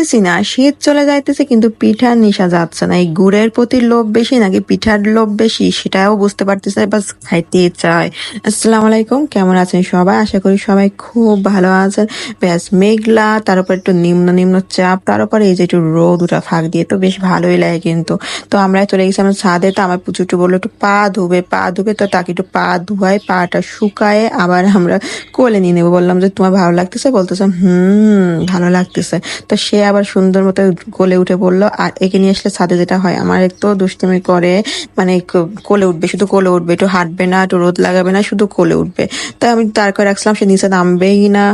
পারতেছি না, শীত চলে যাইতেছে কিন্তু পিঠার নিশা যাচ্ছে না। এই গুড়ের প্রতি লোভ বেশি নাকি পিঠার লোভ বেশি সেটাও বুঝতে পারতেছে বাস খাইতে চাই। আসসালামু আলাইকুম, কেমন আছেন সবাই? আশা করি সবাই খুব ভালো আছেন। ব্যাস মেঘলা, তার উপর একটু নিম্ন নিম্ন চাপ, তার উপরে এই যে একটু রোদ উঠা ফাঁক দিয়ে, তো বেশ ভালোই লাগে কিন্তু। তো আমরা চলে গেছি আমার ছাদে, তো আমার পুচু একটু বলল, একটু পা ধুবে পা ধুবে। তো তাকে একটু পা ধুয়ায় পাটা শুকায় আবার আমরা কোলে নিয়ে নেব। বললাম যে, তোমার ভালো লাগতেছে? বলতেছে, হুম, ভালো লাগতেছে। তো সে আবার সুন্দর মতো কোলে উঠে পড়ল। আর একে নিয়ে আসলে ছাদে যেটা হয়, আমার একটু দুষ্টুমি করে মানে কোলে উঠবে, শুধু কোলে উঠবে, একটু হাঁটবে না, একটু রোদ লাগাবে না, শুধু কোলে উঠবে। তাই আমি তার করে রাখছিলাম, সে নিচে নামবেই না।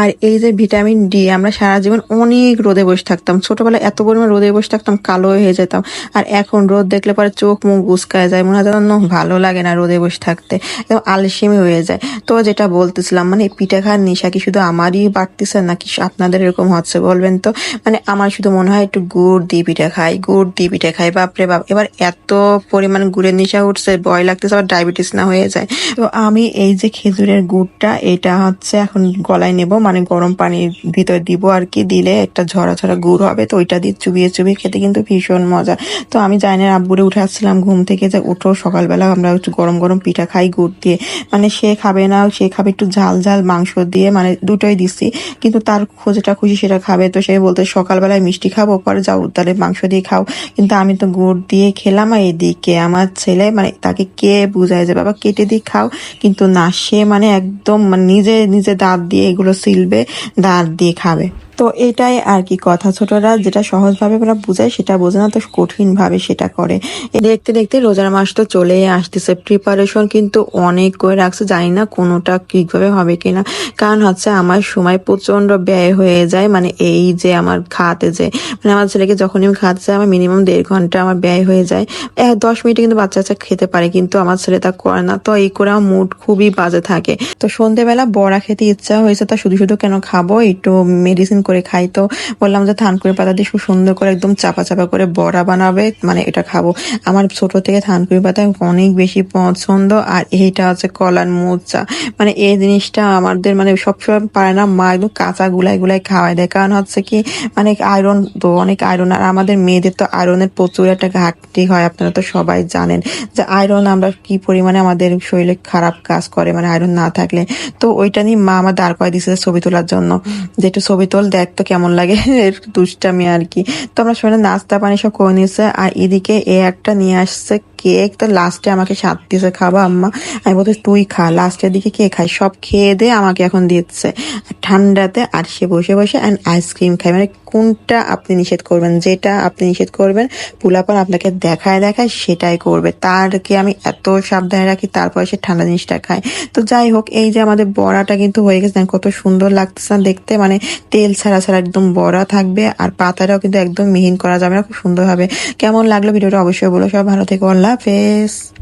আর এই যে ভিটামিন ডি, আমরা সারা জীবন অনেক রোদে বসে থাকতাম। ছোটবেলায় এত পরিমাণ রোদে বসে থাকতাম, কালো হয়ে যেতাম। আর এখন রোদ দেখলে পরে চোখ মুখ গুসকায় যায়, মনে হয় যেন ভালো লাগে না রোদে বসে থাকতে। একদম আলসেমি হয়ে যায়। তো যেটা বলতেছিলাম মানে পিঠা খাওয়ার নেশা কি শুধু আমারই বাড়তেছে, নাকি আপনাদের এরকম হচ্ছে বলবেন তো? মানে আমার শুধু মনে হয় একটু গুড় দিয়ে পিঠা খাই, গুড় দিয়ে পিঠা খাই, বাপরে বাপ। এবার এত পরিমাণ গুড়ের নেশা উঠছে, ভয় লাগতেছে, আবার ডায়াবেটিস না হয়ে যায়। তো আমি এই যে খেজুরের গুড়টা, এটা হচ্ছে এখন গলায় নেব মানে গরম পানির ভিতর দিব আর কি, দিলে একটা ঝরা ঝরা গুড় হবে, তো ওইটা দিয়ে চুবিয়ে চুবিয়ে খেতে কিন্তু ভীষণ মজা। তো আমি জানি আব্বুরে উঠে আসছিলাম ঘুম থেকে যে উঠো সকালবেলা আমরা একটু গরম গরম পিঠা খাই, গুড় দিয়ে। মানে সে খাবে না, সে খাবে একটু ঝাল ঝাল মাংস দিয়ে মানে দুটোই দিছি কিন্তু তার খোঁজটা খুশি সেটা খাবে, তো সে বলতে সকালবেলায় মিষ্টি খাব, পরে যাও তাহলে মাংস দিয়ে খাও। কিন্তু আমি তো গুড় দিয়ে খেলাম আর এদিকে আমার ছেলে মানে তাকে কে বুঝায় যে, বাবা, কেটে দিয়ে খাও। কিন্তু না, সে মানে একদম মানে নিজে নিজে দাঁত দিয়ে এগুলো সিলবে, দাঁত দিয়ে খাবে। তো এটাই আর কি কথা। ছোটরা যেটা সহজভাবে ওরা বুঝায়, সেটা বোঝে না, তো কঠিন ভাবে সেটা করে। দেখতে দেখতে রোজার মাস তো চলে আসতেছে। প্রিপারেশন কিন্তু অনেক করে রাখছে, জানি না কোনোটা ঠিকভাবে হবে কিনা। কারণ হচ্ছে আমার সময় প্রচণ্ড ব্যয় হয়ে যায় মানে এই যে আমার খাতে যে মানে আমার ছেলেকে যখনই আমি খাতে যাই, আমার মিনিমাম দেড় ঘণ্টা আমার ব্যয় হয়ে যায়। দশ মিনিটে কিন্তু বাচ্চা বাচ্চা খেতে পারে, কিন্তু আমার ছেলে তা করে না। তো এই করে আমার মুড খুবই বাজে থাকে। তো সন্ধেবেলা বড়া খেতে ইচ্ছা হয়েছে, তা শুধু শুধু কেন খাব? একটু মেডিসিন করে খাই। তো বললাম যে থানকুড়ি পাতা দিয়ে খুব সুন্দর করে একদম চাপা চাপা করে বড়া বানাবে মানে এটা খাব। আমার ছোট থেকে থানকুড়ি পাতা অনেক বেশি পছন্দ, আর এইটা হচ্ছে কলার মোচা। মানে এই জিনিসটা আমাদের মানে সবসময় পারে না, মা একদম কাঁচা গুলাই গুলাই খাওয়াই দেয়। কারণ হচ্ছে কি মানে আয়রন তো অনেক আয়রন আর আমাদের মেয়েদের তো আয়রনের প্রচুর একটা ঘাটতি হয়, আপনারা তো সবাই জানেন। যে আয়রন আমরা কি পরিমাণে আমাদের শরীরে খারাপ কাজ করে মানে আয়রন না থাকলে। তো ওইটা নিয়ে মা আমার দাঁড় করাই দিয়েছে ছবি তোলার জন্য। যে একটু ছবি তোল দেখ তো কেমন লাগে। দুষ্টামি আর কি। তো আমরা সবাই নাস্তা পানি সব করে নিয়েছে আর এদিকে এ একটা নিয়ে আসছে কেক। তো লাস্টে আমাকে সাত দিয়েছে খাবা আম্মা? আমি বলতে তুই খা। লাস্টের দিকে কে খাই সব খেয়ে দিয়ে আমাকে এখন দিচ্ছে। ঠান্ডাতে আর সে বসে বসে অ্যান্ড আইসক্রিম খাই মানে কোনটা আপনি নিষেধ করবেন? যেটা আপনি নিষেধ করবেন, পুলাপান আপনাকে দেখায় দেখায় সেটাই করবে। তারকে আমি এত সাবধানে রাখি, তারপরে সে ঠান্ডা জিনিসটা খায়। তো যাই হোক, এই যে আমাদের বড়াটা কিন্তু হয়ে গেছে। কত সুন্দর লাগতেছে না দেখতে। মানে তেল ছাড়া ছাড়া একদম বড়া থাকবে আর পাতাটাও কিন্তু একদম মিহিন করা যাবে না। খুব সুন্দর হবে কেমন লাগল ভিডিওটা অবশ্যই বলো। সব ভালো থেকো। আল্লাহ হাফেজ।